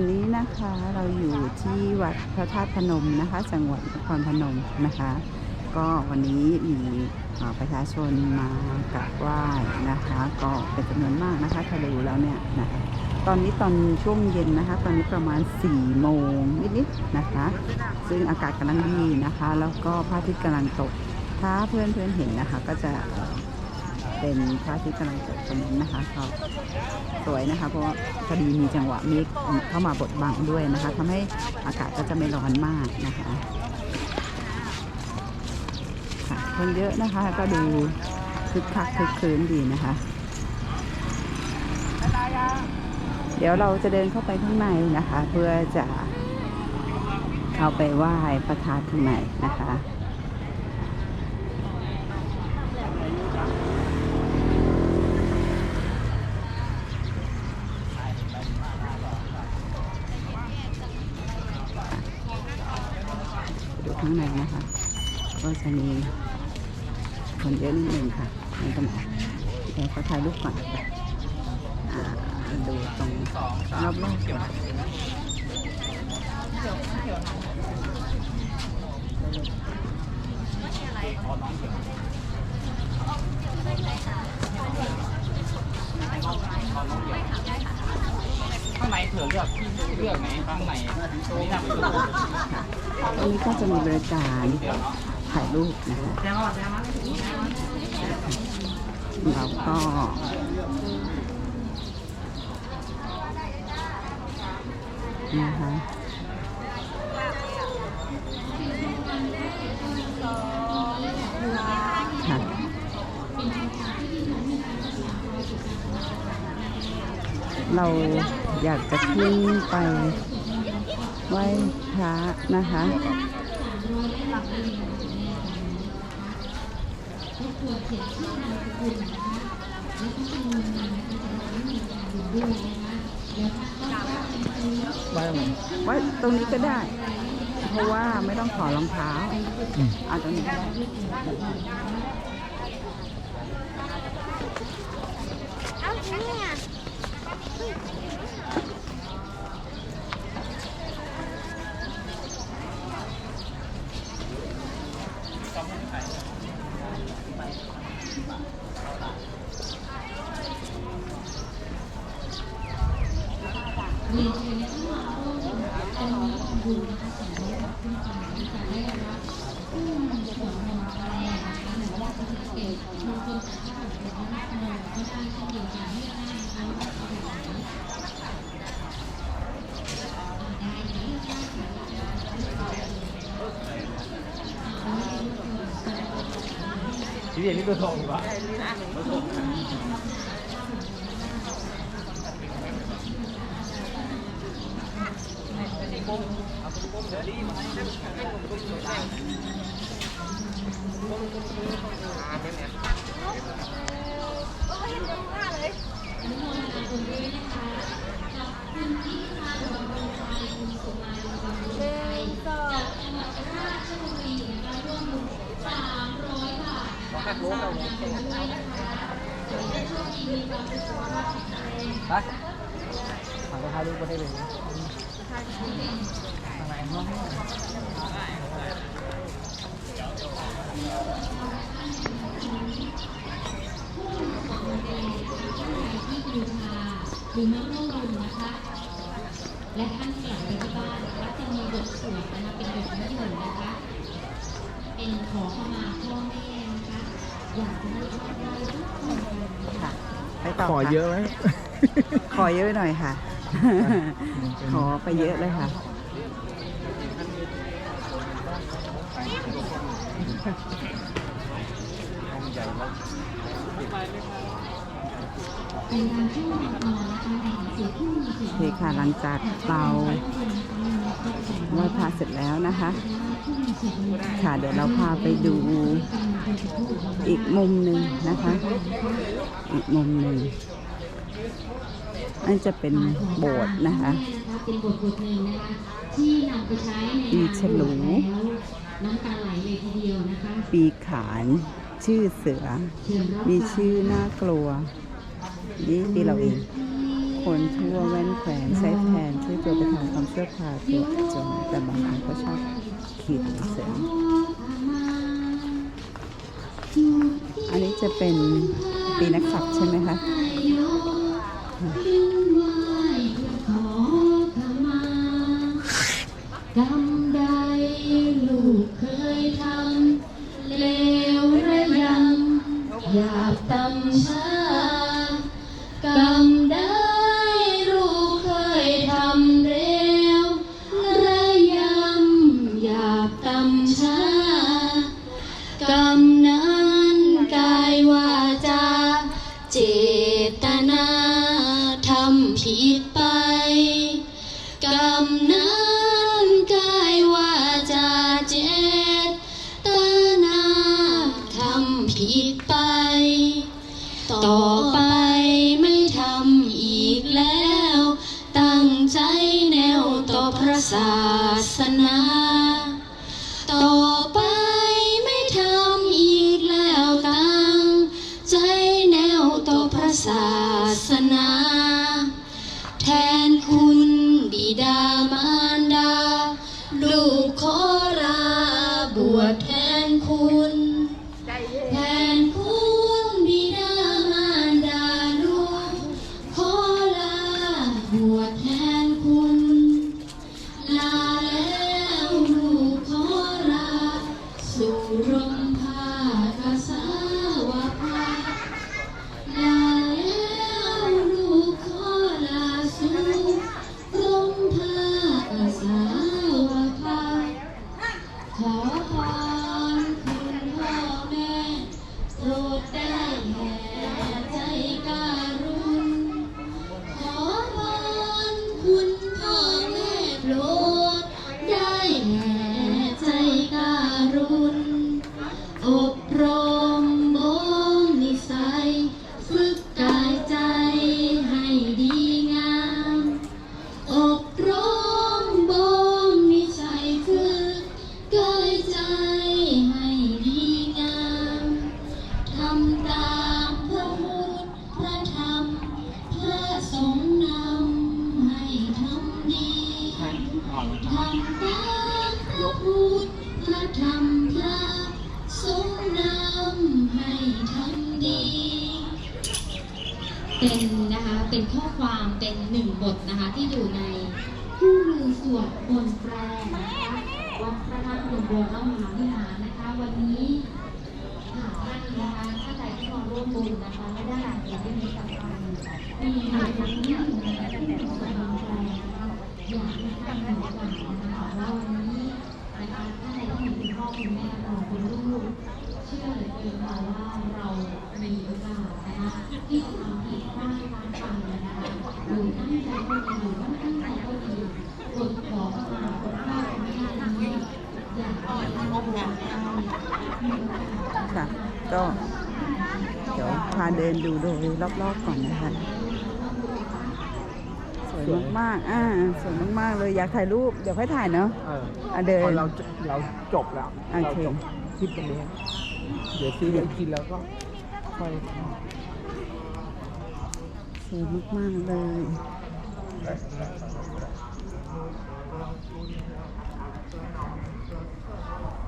อนนี้นะคะเราอยู่ที่วัดพระธาตุพนมนะคะ จังหวัดนครพนมนะคะ ก็วันนี้มีประชาชนมากราบไหว้นะคะ ก็เป็นจำนวนมากนะคะถ้าดูแล้วเนี่ยนะคะตอนนี้ตอนช่วงเย็นนะคะ ตอนนี้ประมาณ4โมงนิดๆนะคะ ซึ่งอากาศกำลังดีนะคะ แล้วก็พระอาทิตย์กำลังตก ถ้าเพื่อนเพื่อนๆเห็นนะคะ ก็จะ เป็นพระอาทิตย์กำลังตกตรงนั้นนะคะก็สวยนะคะ เพราะพอดีมีจังหวะเมฆเข้ามาบดบังด้วยนะคะทำให้อากาศก็จะไม่ร้อนมากนะคะคนเยอะนะคะก็ดูคึกคักคึกคืนดีนะคะ เดี๋ยวเราจะเดินเข้าไปข้างในนะคะ เพื่อจะเข้าไปไหว้พระธาตุข้างในนะคะ ดูข้างในนะคะ ก็ จะมีคนเยอะนิดนึงค่ะไม่ต้องออกเดี๋ยวเขาถ่ายรูปก่อนอ่าดูตรงรอบๆก่อนข้างในเผื่อเลือกเลือกไหนข้างในตรงนี้นะตรงนี้ก็จะมีบริการ ถ่ายรูปนะคะแจ้งว่าแจ้งว่าเราก็นะคะค่ะเราอยากจะขึ้นไปไหว้พระนะคะ ไม่เหมือนไว้ตรงนี้ก็ได้ เพราะว่าไม่ต้องขอรองเท้าเอาตรงนี้ก็ได้เอ้าเนี่ย ที่เรียนนี่ตัวทองอยู่วะ ไปถ่ายถ่ายรูปมาได้เลยข้างในห้องหรือน้องนุ่งรุนนะคะ และท่านกลับไปที่บ้านนะคะจะมีบทสวดนะคะเป็นบทนิยมนะคะ เป็นขอเข้ามาพ่อแม่นะคะ อยากจะให้พ่อแม่ทุกคนเลย ค่ะ ไปต่อขอค่ะเยอะไหมขอเยอะหน่อยค่ะ ขอไปเยอะเลยค่ะเป็นการช่วยนอนนะคะในหนังสือที่มีเสียง โอเคค่ะหลังจากเราไหว้พระเสร็จแล้วนะคะ ค่ะเดี๋ยวเราพาไปดูอีกมุมหนึ่งนะคะ อีกมุมหนึ่งนั่นจะเป็นโบสถ์นะคะเป็นบทบทหนึ่งนะคะที่นำไปใช้ในปีฉลูน้ำตาไหลเลยทีเดียวนะคะปีขานชื่อเสือ มีชื่อน่ากลัว ดีดีเราเองคนทั่วแว่นแขวนไซส์แทนช่วยตัวไปทำความเสื้อผ้าตัวจงแต่บางคนก็ชอบขีดเสริมอันนี้จะเป็นปีนักศัตว์ใช่ไหมคะกรรมใลูกเคยทำเลวรยำหยาบตำ ผิดไป ต่อไปไม่ทำอีกแล้ว ตั้งใจแนวต่อพระศาสนา ต่อไปไม่ทำอีกแล้วตั้งใจแนวต่อพระศาสนา ดีเป็นนะคะเป็นข้อความเป็นหนึ่งบทนะคะที่อยู่ในคู่มือสวดบนแปลนะคะวัดพระธาตุพนมวรมหาวิหารนะคะ วันนี้หากท่านนะคะถ้าใดที่มาร่วมบุญนะคะและได้อ่านเกี่ยวกับนี้กับเรามีหนึ่งคนที่อยู่ในคู่มือสวดบนแปลนะคะอยากให้ท่านรู้ก่อนนะคะว่าวันนี้นะคะถ้าใดที่มีคุณพ่อคุณแม่เราเป็นลูก เชื่อเหลือเกินค่ะว่าเรามีโอกาสนะคะที่จะทำผิดพลาดทางฟังนะคะหรือตั้งใจก็ดีหรือไม่ตั้งใจก็ดีกดขอเข้ามากดข้าไม่ได้นี้อยากให้ท่านรู้ได้มีโอกาสค่ะ ก็เดี๋ยวพาเดินดูโดยรอบๆก่อนนะคะสวยมากๆ อ่า สวยมากๆ เลย อยากถ่ายรูป เดี๋ยวค่อยถ่ายเนาะเอออะเดินพอเราจเราจบแล้ว โอเราเคจบคลิปตรงนี้ เดี๋ยวซื้อไปกินแล้วก็ค่อยสวยมากๆเลยภ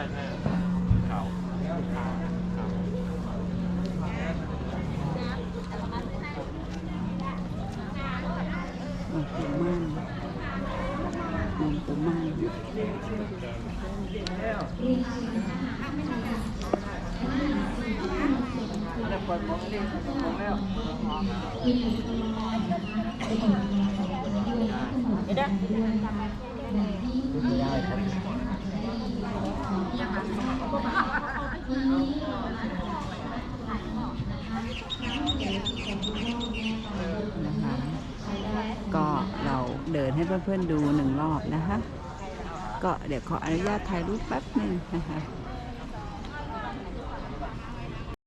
ได้ได้ได้ข่าวข่าว หลวงปู่มั่นหลวงปู่มั่น แล้วเปิดมองนี่มองแล้วไม่ได้ไม่ได้ครับ นะคะ ก็เรา เดินให้เพื่อนๆดูหนึ่งรอบนะคะ ก็เดี๋ยวขออนุญาตถ่ายรูปแป๊บหนึ่งนะคะ